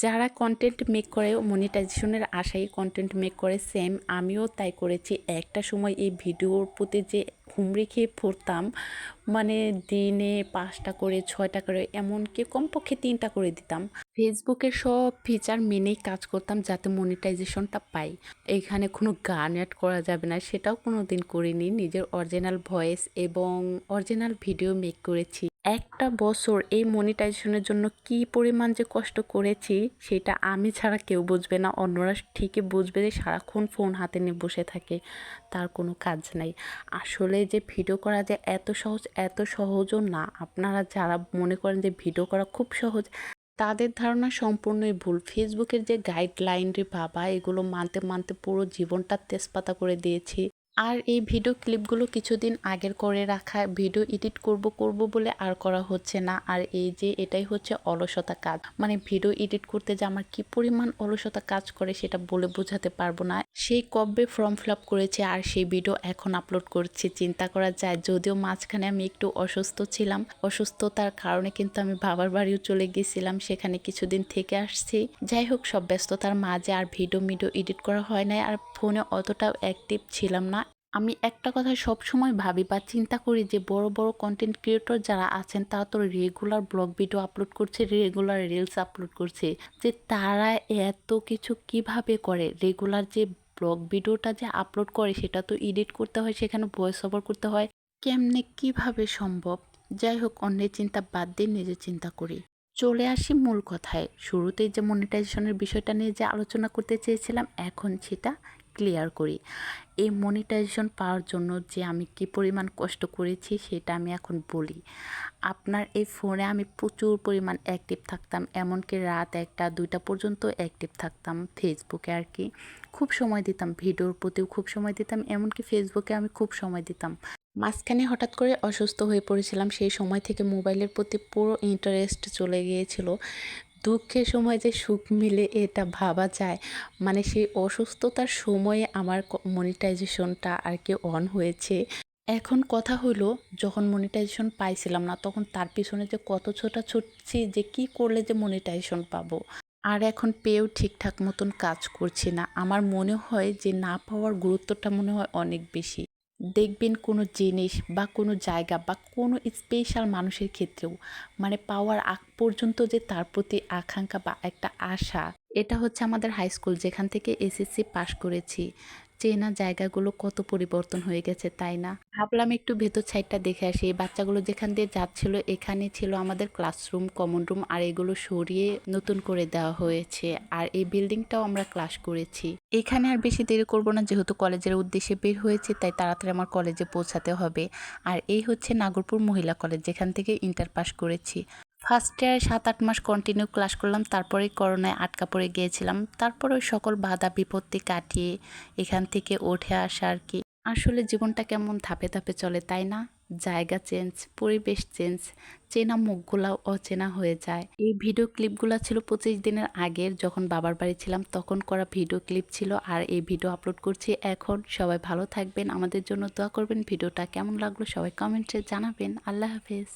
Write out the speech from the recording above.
যারা content make করে মনিটাইজেশনের আশায় কন্টেন্ট মেক করে সেম আমিও তাই করেছি। একটা সময় এই ভিডিওর প্রতি যে হুমড়ি খেয়ে পড়তাম মানে দিনে পাঁচটা করে, ছয়টা করে, এমনকি কমপক্ষে তিনটা করে দিতাম। ফেসবুকের সব ফিচার মেনেই কাজ করতাম যাতে মনিটাইজেশনটা পাই। এখানে কোনো গান অ্যাড করা যাবে না, সেটাও কোনো দিন করিনি। নিজের অরিজিনাল ভয়েস এবং অরিজিনাল ভিডিও মেক করেছি। একটা বছর এই মনিটাইজেশনের জন্য কি পরিমাণ যে কষ্ট করেছি, সেটা আমি ছাড়া কেউ বুঝবে না। অন্যরা ঠিকই বুঝবে যে সারাক্ষণ ফোন হাতে নিয়ে বসে থাকে, তার কোনো কাজ নাই। আসলে যে ভিডিও করা যে এত সহজ, এত সহজও না। আপনারা যারা মনে করেন যে ভিডিও করা খুব সহজ, তাদের ধারণা সম্পূর্ণই ভুল। ফেসবুকের যে গাইডলাইন রে বাবা, এগুলো মানতে মানতে পুরো জীবনটা তেজপাতা করে দিয়েছি। আর এই ভিডিও ক্লিপগুলো কিছুদিন আগের করে রাখা, ভিডিও এডিট করব করব বলে আর করা হচ্ছে না। আর এই যে এটাই হচ্ছে অলসতা কাজ। মানে ভিডিও এডিট করতে যে আমার কি পরিমাণ অলসতা কাজ করে সেটা বলে বোঝাতে পারব না। সেই কবে ফর্ম ফিল করেছে আর সেই ভিডিও এখন আপলোড করছি। চিন্তা করা যায়, যদিও মাঝখানে আমি একটু অসুস্থ ছিলাম। অসুস্থতার কারণে কিন্তু আমি বাবার বাড়িও চলে গেছিলাম, সেখানে কিছুদিন থেকে আসছি। যাই হোক, সব ব্যস্ততার মাঝে আর ভিডিও মিডিও এডিট করা হয় নাই। আর ফোনে অতটাও অ্যাক্টিভ ছিলাম না। আমি একটা কথা সব সময় ভাবি বা চিন্তা করি যে বড় বড় কন্টেন্ট ক্রিয়েটর যারা আছেন, তারা তো রেগুলার ব্লগ ভিডিও আপলোড করছে রেগুলার রিলস আপলোড করছে। যে তারা এত কিছু কীভাবে করে? রেগুলার যে ব্লগ ভিডিওটা যে আপলোড করে, সেটা তো এডিট করতে হয়, সেখানে ভয়েস ওভার করতে হয়। কেমনে কীভাবে সম্ভব? যাই হোক, অন্যের চিন্তা বাদ দিয়ে নিজের চিন্তা করি। চলে আসি মূল কথায়। শুরুতেই যে মনিটাইজেশনের বিষয়টা নিয়ে যে আলোচনা করতে চেয়েছিলাম, এখন সেটা ক্লিয়ার করি। এই মনিটাইজেশন পাওয়ার জন্য যে আমি কি পরিমাণ কষ্ট করেছি সেটা আমি এখন বলি। আপনার এই ফোনে আমি প্রচুর পরিমাণ অ্যাক্টিভ থাকতাম, এমনকি রাত একটা, দুইটা পর্যন্ত অ্যাক্টিভ থাকতাম ফেসবুকে আর কি। খুব সময় দিতাম ভিডিওর প্রতিও খুব সময় দিতাম, এমনকি ফেসবুকে আমি খুব সময় দিতাম। মাঝখানে হঠাৎ করে অসুস্থ হয়ে পড়েছিলাম, সেই সময় থেকে মোবাইলের প্রতি পুরো ইন্টারেস্ট চলে গিয়েছিল। দুঃখের সময় যে সুখ মিলে এটা ভাবা যায় মানে সেই অসুস্থতার সময়ে আমার মনিটাইজেশনটা আর কি অন হয়েছে। এখন কথা হলো, যখন মনিটাইজেশন পাইছিলাম না, তখন তার পিছনে যে কত ছোটা ছুটছি যে কি করলে যে মনিটাইজেশন পাবো। আর এখন পেয়েও ঠিকঠাক মতন কাজ করছি না। আমার মনে হয় যে না পাওয়ার গুরুত্বটা মনে হয় অনেক বেশি। দেখবেন কোনো জিনিস বা কোনো জায়গা বা কোনো স্পেশাল মানুষের ক্ষেত্রেও মানে পাওয়ার আগ পর্যন্ত যে তার প্রতি আকাঙ্ক্ষা বা একটা আশা, এটা হচ্ছে আমাদের হাই স্কুল যেখান থেকে এসএসসি পাশ করেছি। চেনা জায়গাগুলো কত পরিবর্তন হয়ে গেছে, তাই না? ভাবলাম একটু ভেতর সাইডটা দেখে আসি। এই বাচ্চাগুলো যেখান দিয়ে যাচ্ছিল, এখানে ছিল আমাদের ক্লাসরুম কমন রুম আর এগুলো সরিয়ে নতুন করে দেওয়া হয়েছে। আর এই বিল্ডিংটাও আমরা ক্লাস করেছি। এখানে আর বেশি দেরি করব না, যেহেতু কলেজের উদ্দেশ্যে বের হয়েছে, তাই তাড়াতাড়ি আমার কলেজে পৌঁছাতে হবে। আর এই হচ্ছে নাগরপুর মহিলা কলেজ, যেখান থেকে ইন্টার পাস করেছি। ফার্স্ট ইয়ারে সাত আট মাস কন্টিনিউ ক্লাস করলাম, তারপরে করোনায় আটকা পড়ে গিয়েছিলাম। তারপর ওই সকল বাধা বিপত্তি কাটিয়ে এখান থেকে উঠে আসা আর কি। আসলে জীবনটা কেমন ধাপে ধাপে চলে, তাই না? জায়গা চেঞ্জ পরিবেশ চেঞ্জ চেনা মুখগুলাও অচেনা হয়ে যায়। এই ভিডিও ক্লিপগুলো ছিল পঁচিশ দিনের আগের, যখন বাবার বাড়ি ছিলাম, তখন করা ভিডিও ক্লিপ ছিল আর এই ভিডিও আপলোড করছি এখন। সবাই ভালো থাকবেন, আমাদের জন্য দোয়া করবেন। ভিডিওটা কেমন লাগল সবাই কমেন্টে জানাবেন। আল্লাহ হাফেজ।